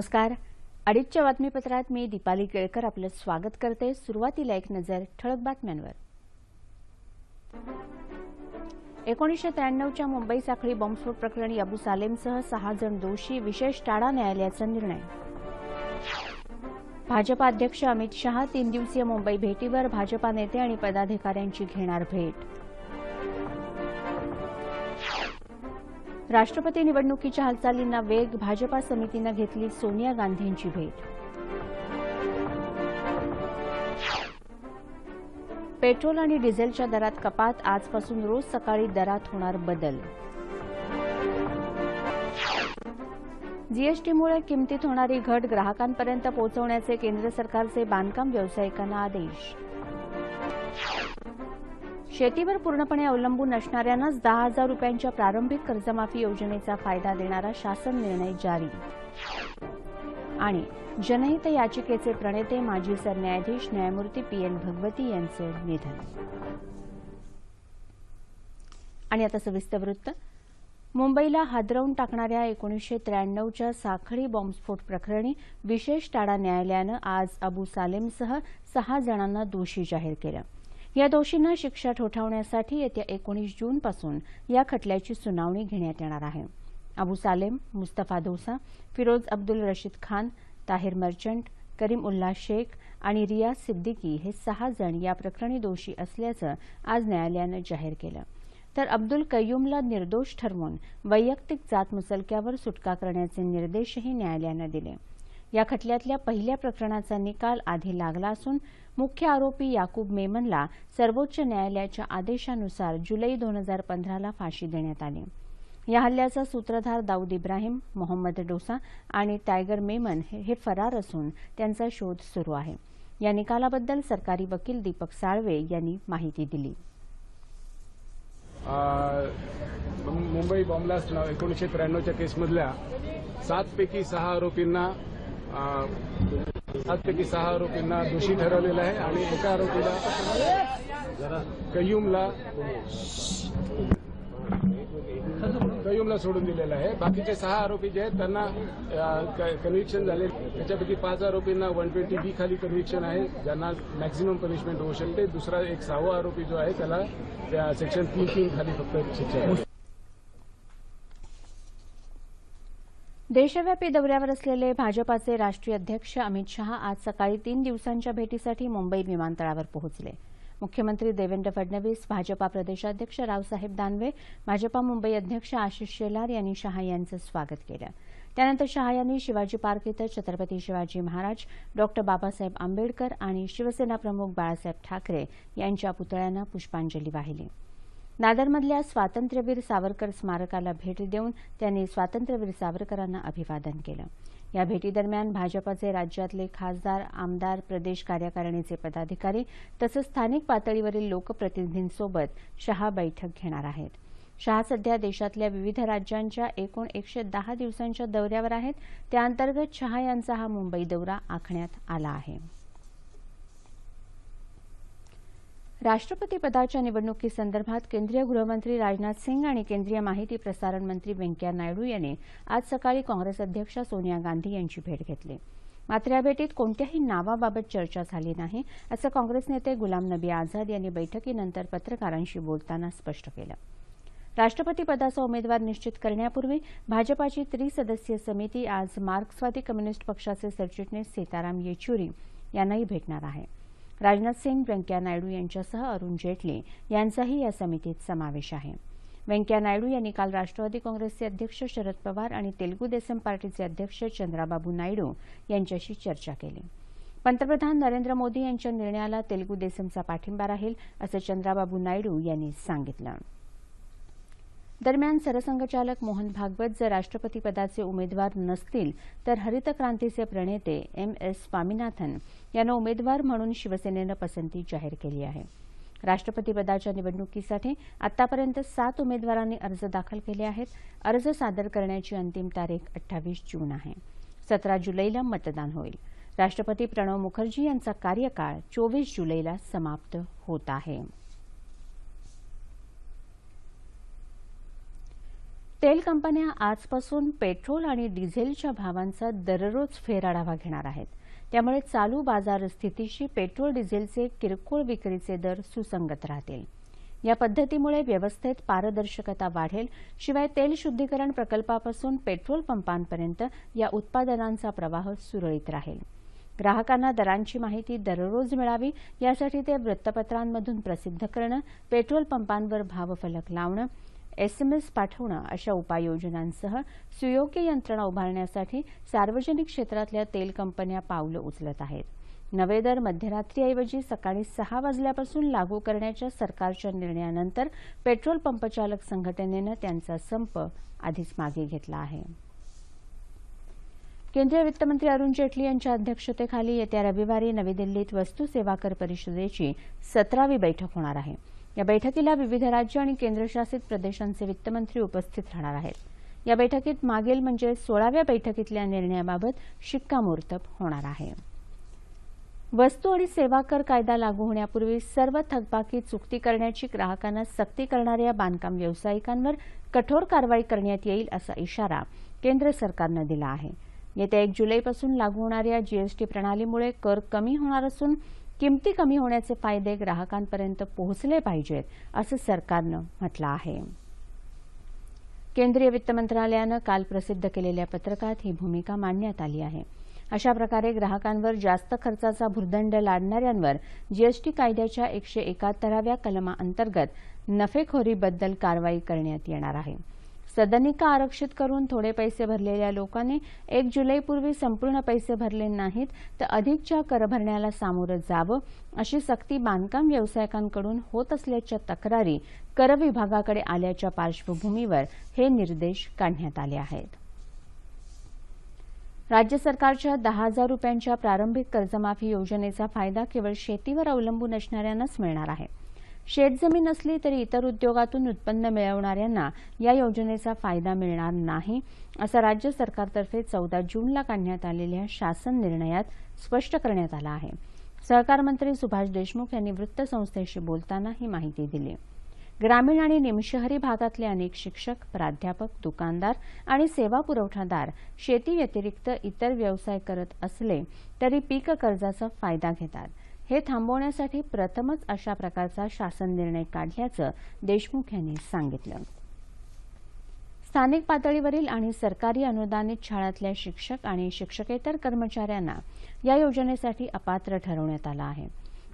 नमस्कार. अडीचच्या बातमीपत्रात मी दीपाली केळकर आपलं स्वागत करते. सुरुवातीला एक नजर ठळक बातम्यांवर. एकोणीसशे त्र्याण्णवच्या मुंबई साखळी बॉम्बस्फोट प्रकरणी अबू सालेमसह सहा जण दोषी विशेष टाळा न्यायालयाचा निर्णय. भाजपा अध्यक्ष अमित शहा तीन दिवसीय मुंबई भेटीवर भाजपा नेते आणि पदाधिकाऱ्यांची घेणार भेट. राष्ट्रपती निवडणुकीच्या हालचालींना वेग भाजपा समितीनं घेतली सोनिया गांधींची भेट. पेट्रोल आणि डिझेलच्या दरात कपात आजपासून रोज सकाळी दरात होणार बदल. जीएसटीमुळे किमतीत होणारी घट ग्राहकांपर्यंत पोहोचवण्याचे केंद्र सरकारचे बांधकाम व्यावसायिकांना आदेश. शेतीवर पूर्णपणे अवलंबून असणाऱ्यांनाच दहा हजार रुपयांच्या प्रारंभिक कर्जमाफी योजनेचा फायदा देणारा शासन निर्णय जारी. आणि जनहित याचिकेचे प्रणेते माजी सरन्यायाधीश न्यायमूर्ती पी एन भगवती यांचं निधन. आणि आता सविस्तर वृत्त. मुंबईला हादरवून टाकणाऱ्या एकोणीसशे त्र्याण्णवच्या साखळी बॉम्बस्फोट प्रकरणी विशेष टाळा न्यायालयानं आज अबू सालेमसह सहा जणांना दोषी जाहीर केलं. या दोषींना शिक्षा ठोठावण्यासाठी येत्या एकोणीस जूनपासून या खटल्याची सुनावणी घेण्यात येणार आहे. अबू सालेम मुस्तफा दोसा फिरोज अब्दुल रशीद खान ताहिर मर्चंट करीम उल्ला शेख आणि रियाज सिद्दीकी हे सहा जण या प्रकरणी दोषी असल्याचं आज न्यायालयानं जाहीर केलं. तर अब्दुल कय्यूमला निर्दोष ठरवून वैयक्तिक जात मुसलक्यावर सुटका करण्याचे निर्देशही न्यायालयानं दिले. या खटल्यातल्या पहिल्या प्रकरणाचा निकाल आधी लागला असून मुख्य आरोपी याकूब मेमनला सर्वोच्च न्यायालयाच्या आदेशानुसार जुलै दोन हजार पंधराला फाशी देण्यात आली. या हल्ल्याचा सूत्रधार दाऊद इब्राहिम मोहम्मद डोसा आणि टायगर मेमन हे फरार असून त्यांचा शोध सुरू आहे. या निकालाबद्दल सरकारी वकील दीपक साळवे यांनी माहिती दिली. मुंबई बॉम्बलास्ट एकोणीसशे त्र्याण्णवच्या केसमधल्या सातपैकी सहा आरोपींना सातपैकी सहा आरोपींना दोषी ठरवलेलं आहे आणि एका आरोपीला कयुमला कयूमला सोडून दिलेलं आहे. बाकीचे सहा आरोपी जे आहेत त्यांना कन्व्हिक्शन झाले. त्याच्यापैकी पाच आरोपींना वन ट्वेंटी बी खाली कन्व्हिक्शन आहे. ज्यांना मॅक्झिमम पनिशमेंट होऊ शकते. दुसरा एक सहावा आरोपी जो आहे त्याला त्या सेक्शन तीन तीन खाली फक्त शिक्षा देशव्यापी दौऱ्यावर असलेले भाजपाचे राष्ट्रीय अध्यक्ष अमित शहा आज सकाळी तीन दिवसांच्या भेटीसाठी मुंबई विमानतळावर पोहोचले. मुख्यमंत्री देवेंद्र फडणवीस भाजपा प्रदेशाध्यक्ष रावसाहेब दानवे भाजपा मुंबई अध्यक्ष आशिष शेलार यांनी शहा यांचं स्वागत केलं. त्यानंतर शहा यांनी शिवाजी पार्क इथं छत्रपती शिवाजी महाराज डॉक्टर बाबासाहेब आंबेडकर आणि शिवसेना प्रमुख बाळासाहेब ठाकरे यांच्या पुतळ्यांना पुष्पांजली वाहिली. नादरमधल्या स्वातंत्र्यवीर सावरकर स्मारकाला भेट देऊन त्यांनी स्वातंत्र्यवीर सावरकरांना अभिवादन केलं. या भेटीदरम्यान भाजपाचे राज्यातले खासदार आमदार प्रदेश कार्यकारिणीचे पदाधिकारी तसंच स्थानिक पातळीवरील लोकप्रतिनिधींसोबत शहा बैठक घेणार आहेत. शहा सध्या देशातल्या विविध राज्यांच्या एकूण एकशे दहा दिवसांच्या दौऱ्यावर आहेत. त्याअंतर्गत शहा यांचा हा मुंबई दौरा आखण्यात आला आहे. राष्ट्रपती पदाच्या निवडणुकीसंदर्भात केंद्रीय गृहमंत्री राजनाथ सिंग आणि केंद्रीय माहिती प्रसारण मंत्री व्यंकय्या नायडू यांनी आज सकाळी काँग्रेस अध्यक्ष सोनिया गांधी यांची भेट घेतली. मात्र या भेटीत कोणत्याही नावाबाबत चर्चा झाली नाही असं काँग्रेस नेते गुलाम नबी आझाद यांनी बैठकीनंतर पत्रकारांशी बोलताना स्पष्ट केलं. राष्ट्रपती पदाचा उमेदवार निश्चित करण्यापूर्वी भाजपाची त्रिसदस्यीय समिती आज मार्क्सवादी कम्युनिस्ट पक्षाचे सरचिटणीस सीताराम येचुरी यांनाही भेटणार आहे. राजनाथ सिंग व्यंकय्या नायडू यांच्यासह अरुण जेटली यांचाही या समितीत समावेश आहे. व्यंकय्या नायडू यांनी काल राष्ट्रवादी काँग्रेसचे अध्यक्ष शरद पवार आणि तेलुगू देसम पार्टीचे अध्यक्ष चंद्राबाबू नायडू यांच्याशी चर्चा केली. पंतप्रधान नरेंद्र मोदी यांच्या निर्णयाला तेलुगू देसमचा पाठिंबा राहील असं चंद्राबाबू नायडू यांनी सांगितलं. दरम्यान सरसंघचालक मोहन भागवत जर राष्ट्रपतीपदाचे उमेदवार नसतील तर हरित क्रांतीचे प्रणेते एम एस स्वामीनाथन यांना उमेदवार म्हणून शिवसेनेनं पसंती जाहीर केली आहे. राष्ट्रपतीपदाच्या निवडणुकीसाठी आतापर्यंत सात उमेदवारांनी अर्ज दाखल केले आहेत. अर्ज सादर करण्याची अंतिम तारीख अठ्ठावीस जून आहे. सतरा जुलैला मतदान होईल. राष्ट्रपती प्रणव मुखर्जी यांचा कार्यकाळ चोवीस जुलैला समाप्त होत आहे. तेल कंपन्या आजपासून पेट्रोल आणि डिझेलच्या भावांचा दररोज फेरआढावा घेणार आहेत. त्यामुळे चालू बाजार स्थितीशी पेट्रोल डिझेलचे किरकोळ विक्रीचे दर सुसंगत राहतील. या पद्धतीमुळे व्यवस्थेत पारदर्शकता वाढेल. शिवाय तेल शुद्धीकरण प्रकल्पापासून पेट्रोल पंपांपर्यंत या उत्पादनांचा प्रवाह सुरळीत राहील. ग्राहकांना दरांची माहिती दररोज मिळावी यासाठी ते वृत्तपत्रांमधून प्रसिद्ध करणं पेट्रोल पंपांवर भावफलक लावणं एसएमएस पाठवणं अशा उपाययोजनांसह सुयोग्य यंत्रणा उभारण्यासाठी सार्वजनिक क्षेत्रातल्या तेल कंपन्या पावलं उचलत आहेत. नवे दर मध्यरात्रीऐवजी सकाळी सहा वाजल्यापासून लागू करण्याच्या सरकारच्या निर्णयानंतर पेट्रोल पंपचालक संघटनेनं त्यांचा संप आधीच मागे घेतला आहे. केंद्रीय वित्तमंत्री अरुण जेटली यांच्या अध्यक्षतेखाली येत्या रविवारी नवी दिल्लीत वस्तू सेवा कर परिषदेची सतरावी बैठक होणार आहे. या बैठकीला विविध राज्य आणि केंद्रशासित प्रदेशांचे वित्तमंत्री उपस्थित राहणार आहेत. या बैठकीत मागील म्हणजे सोळाव्या बैठकीतल्या निर्णयाबाबत शिक्कामोर्तब होणार आहे. वस्तू आणि सेवा कर कायदा लागू होण्यापूर्वी सर्व थकबाकी चुकती करण्याची ग्राहकांना सक्ती करणाऱ्या बांधकाम व्यावसायिकांवर कठोर कारवाई करण्यात येईल असा इशारा केंद्र सरकारनं दिला आहे. येत्या एक जुलैपासून लागू होणाऱ्या जीएसटी प्रणालीमुळे कर कमी होणार असून किमती कमी होण्याचे फायदे ग्राहकांपर्यंत पोहोचले पाहिजेत असं सरकारनं म्हटलं आहे. केंद्रीय वित्त मंत्रालयानं काल प्रसिद्ध केलेल्या पत्रकात ही भूमिका मांडण्यात आली आहे. अशा प्रकारे ग्राहकांवर जास्त खर्चाचा भुर्दंड लादणाऱ्यांवर जीएसटी कायद्याच्या एकशे एकाहत्तराव्या कलमाअंतर्गत नफेखोरीबद्दल कारवाई करण्यात येणार आहे. सदनिका आरक्षित करून थोडे पैसे भरलेल्या लोकांनी एक जुलैपूर्वी संपूर्ण पैसे भरले नाहीत तर अधिकच्या कर भरण्याला सामोरं जावं अशी सक्ती बांधकाम व्यावसायिकांकडून होत असल्याच्या तक्रारी कर विभागाकडे आल्याच्या पार्श्वभूमीवर हे निर्देश काढण्यात आले आहेत. राज्य सरकारच्या दहा हजार रुपयांच्या प्रारंभिक कर्जमाफी योजनेचा फायदा केवळ शेतीवर अवलंबून असणाऱ्यांनाच मिळणार आहे. शेतजमीन असली तरी इतर उद्योगातून उत्पन्न मिळवणाऱ्यांना या योजनेचा फायदा मिळणार नाही असं राज्य सरकारतर्फे चौदा जूनला काढण्यात आलेल्या शासन निर्णयात स्पष्ट करण्यात आलं आहे. सहकार मंत्री सुभाष देशमुख यांनी वृत्तसंस्थेशी बोलताना ही माहिती दिली. ग्रामीण आणि निमशहरी भागातले अनेक शिक्षक प्राध्यापक दुकानदार आणि सेवा पुरवठादार शेती व्यतिरिक्त इतर व्यवसाय करत असले तरी पीक कर्जाचा फायदा घेतात. हे थांबवण्यासाठी प्रथमच अशा प्रकारचा शासन निर्णय काढल्याचं देशमुख यांनी सांगितलं. स्थानिक पातळीवरील आणि सरकारी अनुदानित शाळातल्या शिक्षक आणि शिक्षकेतर कर्मचाऱ्यांना या योजनेसाठी अपात्र ठरवण्यात आलं आहे.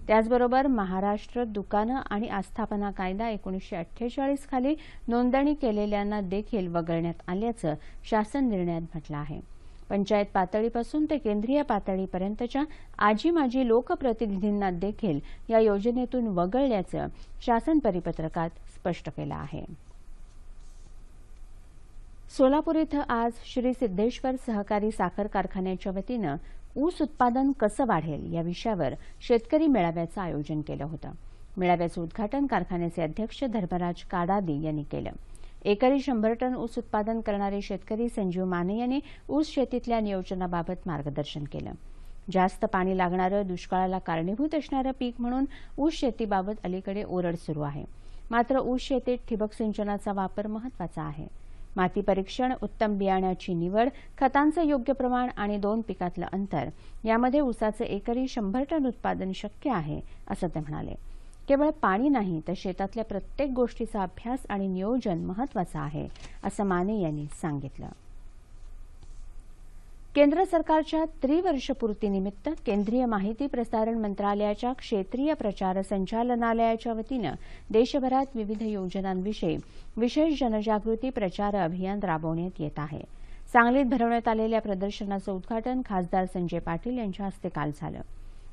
त्याचबरोबर महाराष्ट्र दुकानं आणि आस्थापना कायदा एकोणीसशे अठ्ठेचाळीस खाली नोंदणी केलेल्यांना देखील वगळण्यात आल्याचं शासन निर्णयात म्हटलं आहे. पंचायत पातळीपासून ते केंद्रीय पातळीपर्यंतच्या आजी माजी लोकप्रतिनिधींना देखील या योजनेतून वगळल्याचं शासन परिपत्रकात स्पष्ट केलं आहे. सोलापूर इथं आज श्री सिद्धेश्वर सहकारी साखर कारखान्याच्या वतीनं ऊस उत्पादन कसं वाढेल या विषयावर शेतकरी मेळाव्याचं आयोजन केलं होतं. मेळाव्याचं उद्घाटन कारखान्याचे अध्यक्ष धर्मराज काडादी यांनी केलं. एकरी शंभर टन ऊस उत्पादन करणारे शेतकरी संजीव माने यांनी ऊस शेतीतल्या नियोजनाबाबत मार्गदर्शन केलं. जास्त पाणी लागणारं दुष्काळाला कारणीभूत असणारं पीक म्हणून ऊस शेतीबाबत अलीकडे ओरड सुरू आहे. मात्र ऊस शेतीत ठिबक सिंचनाचा वापर महत्त्वाचा आहे. माती परीक्षण उत्तम बियाण्याची निवड खतांचं योग्य प्रमाण आणि दोन पिकातलं अंतर यामध्ये ऊसाचं एकरी शंभर टन उत्पादन शक्य आहे असं ते म्हणाले. केवळ पाणी नाही तर शेतातल्या प्रत्येक गोष्टीचा अभ्यास आणि नियोजन महत्वाचं आहे असं माने यांनी सांगितलं. केंद्र सरकारच्या त्रिवर्षपूर्तीनिमित्त केंद्रीय माहिती प्रसारण मंत्रालयाच्या क्षेत्रीय प्रचार संचालनालयाच्या वतीनं देशभरात विविध योजनांविषयी विशेष जनजागृती प्रचार अभियान राबवण्यात येत आहे. सांगलीत भरवण्यात आलेल्या प्रदर्शनाचं उद्घाटन खासदार संजय पाटील यांच्या हस्ते काल झालं.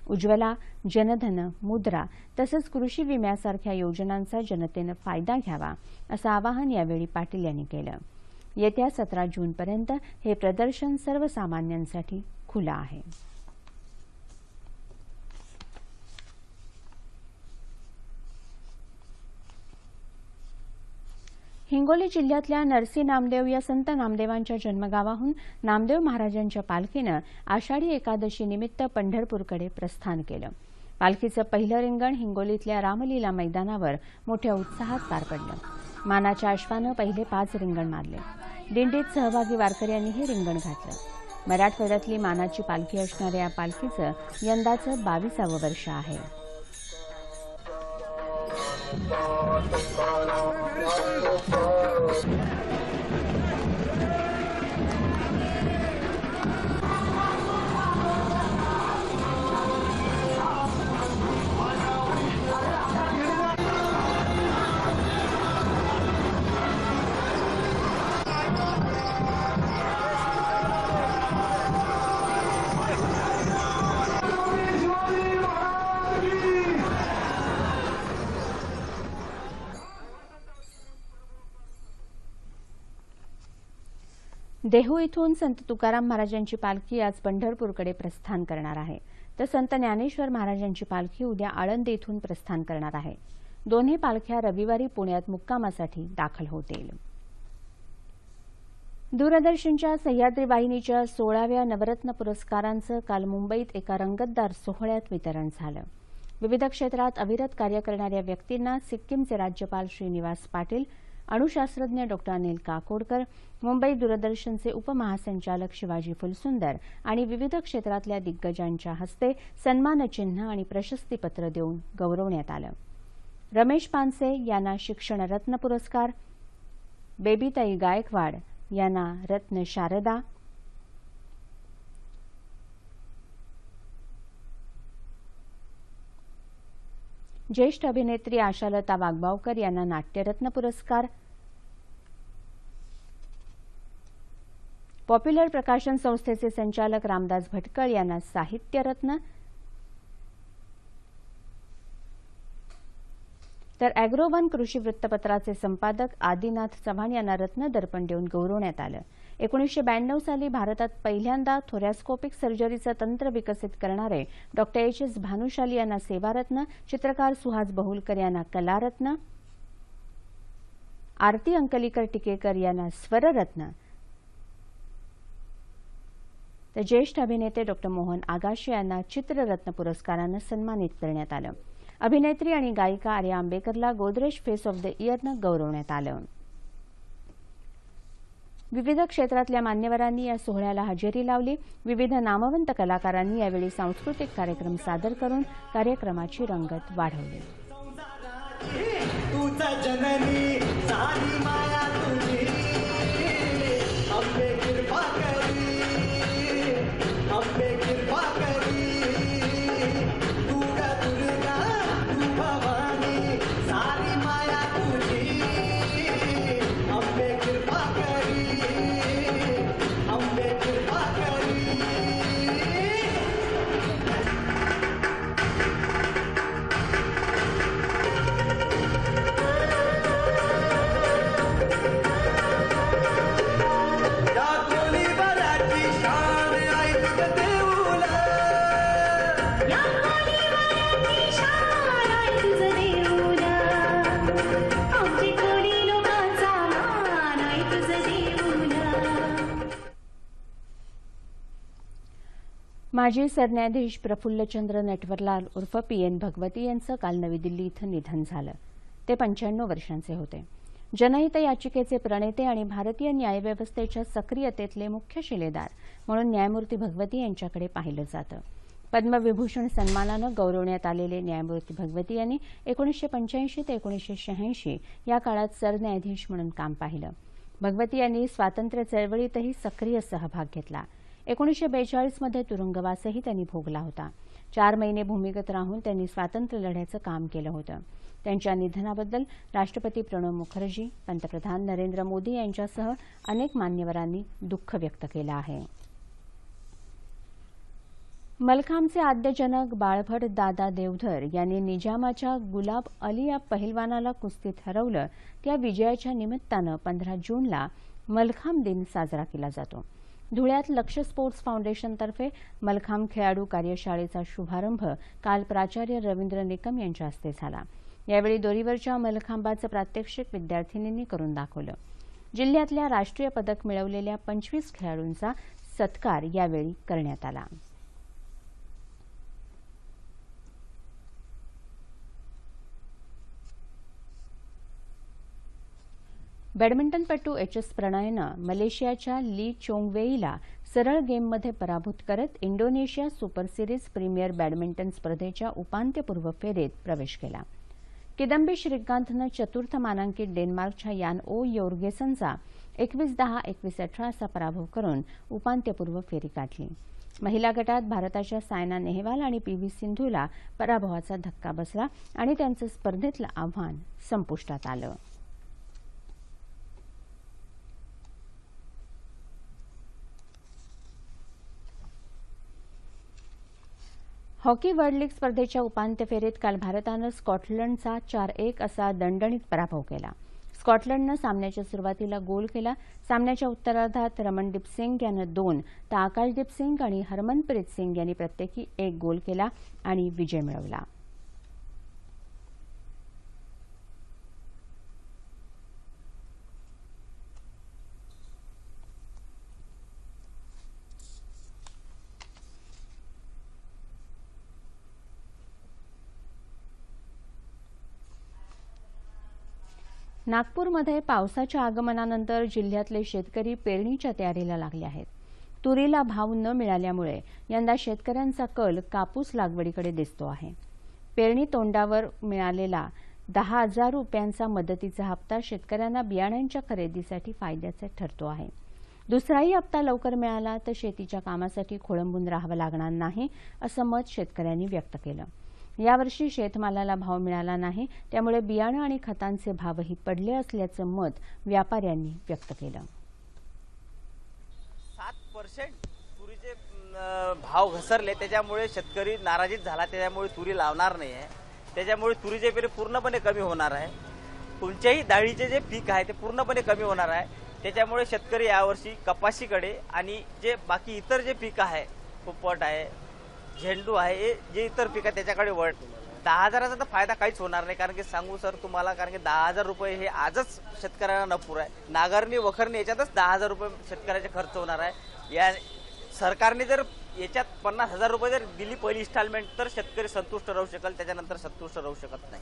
उज्ज्वला जनधन मुद्रा तसंच कृषी विम्यासारख्या योजनांचा जनतेनं फायदा घ्यावा असं आवाहन यावेळी पाटील यांनी केलं. येत्या सतरा जूनपर्यंत हे प्रदर्शन सर्वसामान्यांसाठी खुलं आहे. हिंगोली जिल्ह्यातल्या नरसी नामदेव या संत नामदेवांच्या जन्मगावाहून नामदेव महाराजांच्या पालखीनं आषाढी एकादशी निमित्त पंढरपूरकडे प्रस्थान केलं. पालखीचं पहिलं रिंगण हिंगोलीतल्या रामलीला मैदानावर मोठ्या उत्साहात पार पडलं. मानाच्या अश्वानं पहिले पाच रिंगण मारले. दिंडीत सहभागी वारकऱ्यांनीही रिंगण घातलं. मराठवाड्यातली मानाची पालखी असणाऱ्या या पालखीचं यंदाचं बावीसावं वर्ष आहे. देहू इथून संत तुकाराम महाराजांची पालखी आज पंढरपूरकडे प्रस्थान करणार आहे. तर संत ज्ञानेश्वर महाराजांची पालखी उद्या आळंदी इथून प्रस्थान करणार आहे. दोन्ही पालख्या रविवारी पुण्यात मुक्कामासाठी दाखल होतील. दूरदर्शनच्या सह्याद्री वाहिनीच्या सोळाव्या नवरत्न पुरस्कारांचं काल मुंबईत एका रंगतदार सोहळ्यात वितरण झालं. विविध क्षेत्रात अविरत कार्य करणाऱ्या व्यक्तींना सिक्कीमचे राज्यपाल श्रीनिवास पाटील अणुशास्त्रज्ञ डॉ अनिल काकोडकर मुंबई दूरदर्शनचे उपमहासंचालक शिवाजी फुलसुंदर आणि विविध क्षेत्रातल्या दिग्गजांच्या हस्ते सन्मानचिन्ह आणि प्रशस्तीपत्र देऊन गौरवण्यात आलं. रमेश पानसे यांना शिक्षणरत्न पुरस्कार बेबीताई गायकवाड यांना रत्न शारदा ज्येष्ठ अभिनेत्री आशालता वाघबावकर यांना नाट्यरत्न पुरस्कार. पॉप्युलर प्रकाशन संस्थेचे संचालक रामदास भटकळ यांना साहित्यरत्न. तर अॅग्रोवन कृषी वृत्तपत्राचे संपादक आदिनाथ चव्हाण यांना रत्न दर्पण देऊन गौरवण्यात आलं. एकोणीसशे ब्याण्णव साली भारतात पहिल्यांदा थोरॅस्कोपिक सर्जरीचं तंत्र विकसित करणारे डॉक्टर एच एस भानुशाली यांना सेवारत्न चित्रकार सुहास बहुलकर यांना कलारत्न आरती अंकलीकर टिकेकर यांना स्वररत्न. तर ज्येष्ठ अभिनेते डॉक्टर मोहन आगाशे यांना चित्ररत्न पुरस्कारानं सन्मानित करण्यात आलं. अभिनेत्री आणि गायिका आर्या आंबेकरला गोदरेज फेस ऑफ द इयरनं गौरवण्यात आलं. विविध क्षेत्रातल्या मान्यवरांनी या सोहळ्याला हजेरी लावली. विविध नामवंत कलाकारांनी यावेळी सांस्कृतिक कार्यक्रम सादर करून कार्यक्रमाची रंगत वाढवली. माजी सरन्यायाधीश प्रफुल्लचंद्र नटवरलाल उर्फ पी एन भगवती यांचं काल नवी दिल्ली इथं निधन झालं. ते पंच्याण्णव वर्षांचे होते. जनहित याचिकेचे प्रणेते आणि भारतीय न्यायव्यवस्थेच्या सक्रियतेतले मुख्य शिलेदार म्हणून न्यायमूर्ती भगवती यांच्याकडे पाहिलं जातं. पद्मविभूषण सन्मानानं गौरवण्यात आलेले न्यायमूर्ती भगवती यांनी एकोणीसशे पंच्याऐंशी ते एकोणीसशे शहाऐंशी या काळात सरन्यायाधीश म्हणून काम पाहिलं. भगवती यांनी स्वातंत्र्य चळवळीतही सक्रिय सहभाग घेतला. एकोणीसशे बेचाळीसमध्ये तुरुंगवासही त्यांनी भोगला होता. चार महिने भूमिगत राहून त्यांनी स्वातंत्र्य लढ्याचं काम केलं होतं. त्यांच्या निधनाबद्दल राष्ट्रपती प्रणव मुखर्जी पंतप्रधान नरेंद्र मोदी यांच्यासह अनेक मान्यवरांनी दुःख व्यक्त केलं आहे. मलखामचे आद्यजनक बाळभट दादा देवधर यांनी निजामाच्या गुलाब अली या पहिलवानाला कुस्तीत हरवलं त्या विजयाच्या निमित्तानं पंधरा जूनला मलखाम दिन साजरा केला जातो. धुळ्यात लक्ष स्पोर्ट्स फाउंडेशनतर्फे मलखांब खेळाडू कार्यशाळेचा शुभारंभ काल प्राचार्य रवींद्र निकम यांच्या हस्ते झाला. यावेळी दोरीवरच्या मलखांबाचं प्रात्यक्षिक विद्यार्थिनींनी करून दाखवलं. जिल्ह्यातल्या राष्ट्रीय पदक मिळवलेल्या पंचवीस खेळाडूंचा सत्कार यावेळी करण्यात आला. बॅडमिंटनपटू एच एस प्रणयनं मलेशियाच्या ली चोंगवेईला सरळ गेममध्ये पराभूत करत Indonesia super series premier badminton स्पर्धेच्या उपांत्यपूर्व फेरीत प्रवेश केला. किदंबी श्रीकांतनं चतुर्थ मानांकित डेन्मार्कच्या यान ओ योर्गेसनचा एकवीस दहा एकवीस अठरा असा पराभव करून उपांत्यपूर्व फेरी गाठली. महिला गटात भारताच्या सायना नेहवाल आणि पी व्ही सिंधूला पराभवाचा धक्का बसला आणि त्यांचं स्पर्धेतलं आव्हान संपुष्टात आलं. हॉकी वर्ल्ड लीग स्पर्धेच्या उपांत्य फेरीत काल भारतानं स्कॉटलंडचा चार एक असा दणदणीत पराभव केला. स्कॉटलंडनं सामन्याच्या सुरुवातीला गोल केला. सामन्याच्या उत्तरार्धात रमणदीप सिंग यानं दोन तर आकाशदीप सिंग आणि हरमनप्रीत सिंग यांनी प्रत्येकी एक गोल केला आणि विजय मिळवला. नागपूरमध्ये पावसाच्या आगमनानंतर जिल्ह्यातले शेतकरी पेरणीच्या तयारीला लागले आहेत. तुरीला भाव न मिळाल्यामुळे यंदा शेतकऱ्यांचा कल कापूस लागवडीकडे दिसतो आहे. पेरणी तोंडावर मिळालेला दहा हजार रुपयांचा मदतीचा हप्ता शेतकऱ्यांना बियाण्यांच्या खरेदीसाठी फायद्याचा ठरतो आहे. दुसराही हप्ता लवकर मिळाला तर शेतीच्या कामासाठी खोळंबून राहावं लागणार नाही असं मत शेतकऱ्यांनी व्यक्त केलं. यावर्षी शेतमालाला भाव मिळाला नाही त्यामुळे बियाणं आणि खतांचे भावही पडले असल्याचं मत व्यापाऱ्यांनी व्यक्त केलं. सात पर्सेंट तुरीचे भाव घसरले त्याच्यामुळे शेतकरी नाराजीच झाला त्याच्यामुळे तुरी लावणार नाही आहे त्याच्यामुळे तुरीचे पेरे पूर्णपणे कमी होणार आहे. कोणत्याही डाळीचे जे पीक आहे ते पूर्णपणे कमी होणार आहे. त्याच्यामुळे शेतकरी यावर्षी कपाशीकडे आणि जे बाकी इतर जे पीक आहे पोपट आहे झेंडू आहे हे जे इतर पिकं त्याच्याकडे वळ. दहा हजाराचा तर फायदा काहीच होणार नाही कारण की सांगू सर तुम्हाला कारण की दहा हजार रुपये हे आजच शेतकऱ्यांना नपूर आहे. नांगरणी वखरणी याच्यातच दहा हजार रुपये शेतकऱ्याचे खर्च होणार आहे. या सरकारने जर याच्यात पन्नास हजार रुपये जर दिली पहिली इन्स्टॉलमेंट तर शेतकरी संतुष्ट राहू शकेल त्याच्यानंतर संतुष्ट राहू शकत नाही.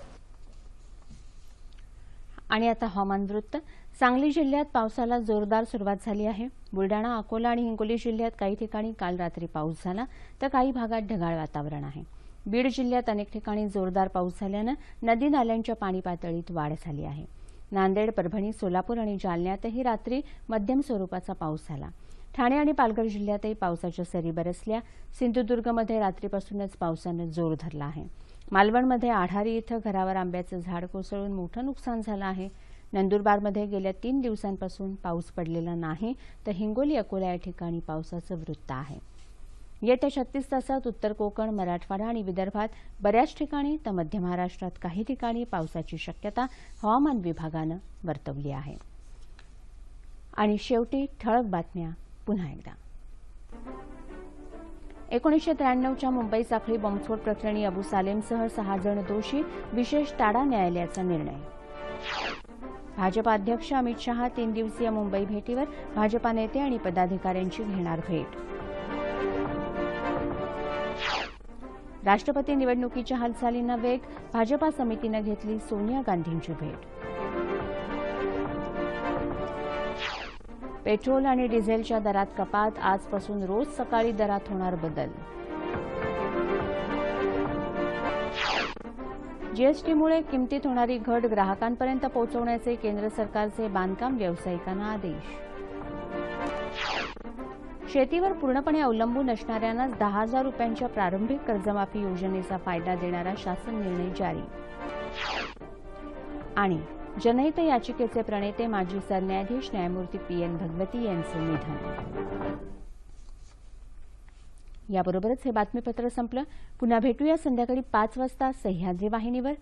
आणि आता हवामान वृत्त. सांगली जिल्ह्यात पावसाला जोरदार सुरुवात झाली आहे. बुलडाणा अकोला आणि हिंगोली जिल्ह्यात काही ठिकाणी काल रात्री पाऊस झाला तर काही भागात ढगाळ वातावरण आहे. बीड जिल्ह्यात अनेक ठिकाणी जोरदार पाऊस झाल्यानं नदी नाल्यांच्या पाणी पातळीत वाढ झाली आहे. नांदेड परभणी सोलापूर आणि जालन्यातही रात्री मध्यम स्वरूपाचा पाऊस झाला. ठाणे आणि पालघर जिल्ह्यातही पावसाच्या सरी बरसल्या. सिंधुदुर्गमध्ये रात्रीपासूनच पावसानं जोर धरला आहे. मालवणमध्ये आढारी इथं घरावर आंब्याचं झाड कोसळून मोठं नुकसान झालं आहे. नंदुरबारमध्ये गेल्या तीन दिवसांपासून पाऊस पडलेला नाही तर हिंगोली अकोला या ठिकाणी पावसाचं वृत्त आहे. येत्या छत्तीस तासात उत्तर कोकण मराठवाडा आणि विदर्भात बऱ्याच ठिकाणी तर मध्य महाराष्ट्रात काही ठिकाणी पावसाची शक्यता हवामान विभागानं वर्तवली आहे. आणि शेवटी ठळक बातम्या पुन्हा एकदा. एकोणीसशे त्र्याण्णवच्या मुंबई साखळी बॉम्बस्फोट प्रकरणी अबू सालेमसह सहा जण दोषी विशेष टाडा न्यायालयाचा निर्णय. भाजपा अध्यक्ष अमित शहा तीन दिवसीय मुंबई भेटीवर भाजपा नेते आणि पदाधिकाऱ्यांची घेणार भेट. राष्ट्रपती निवडणुकीच्या हालचालींना वेग भाजपा समितीनं घेतली सोनिया गांधींची भेट. पेट्रोल आणि डिझेलच्या दरात कपात आजपासून रोज सकाळी दरात होणार बदल. जीएसटीमुळे किमतीत होणारी घट ग्राहकांपर्यंत पोहोचवण्याचे केंद्र सरकारचे बांधकाम व्यावसायिकांना आदेश. शेतीवर पूर्णपणे अवलंबून असणाऱ्यांनाच दहा हजार रुपयांच्या प्रारंभिक कर्जमाफी योजनेचा फायदा देणारा शासन निर्णय जारी. आणि जनहित याचिकेचे प्रणेते माजी सरन्यायाधीश न्यायमूर्ती पी एन भगवती यांचं निधन. याबरोबरच हे बातमीपत्र संपलं. पुन्हा भेटूया संध्याकाळी पाच वाजता सह्याद्री वाहिनीवर.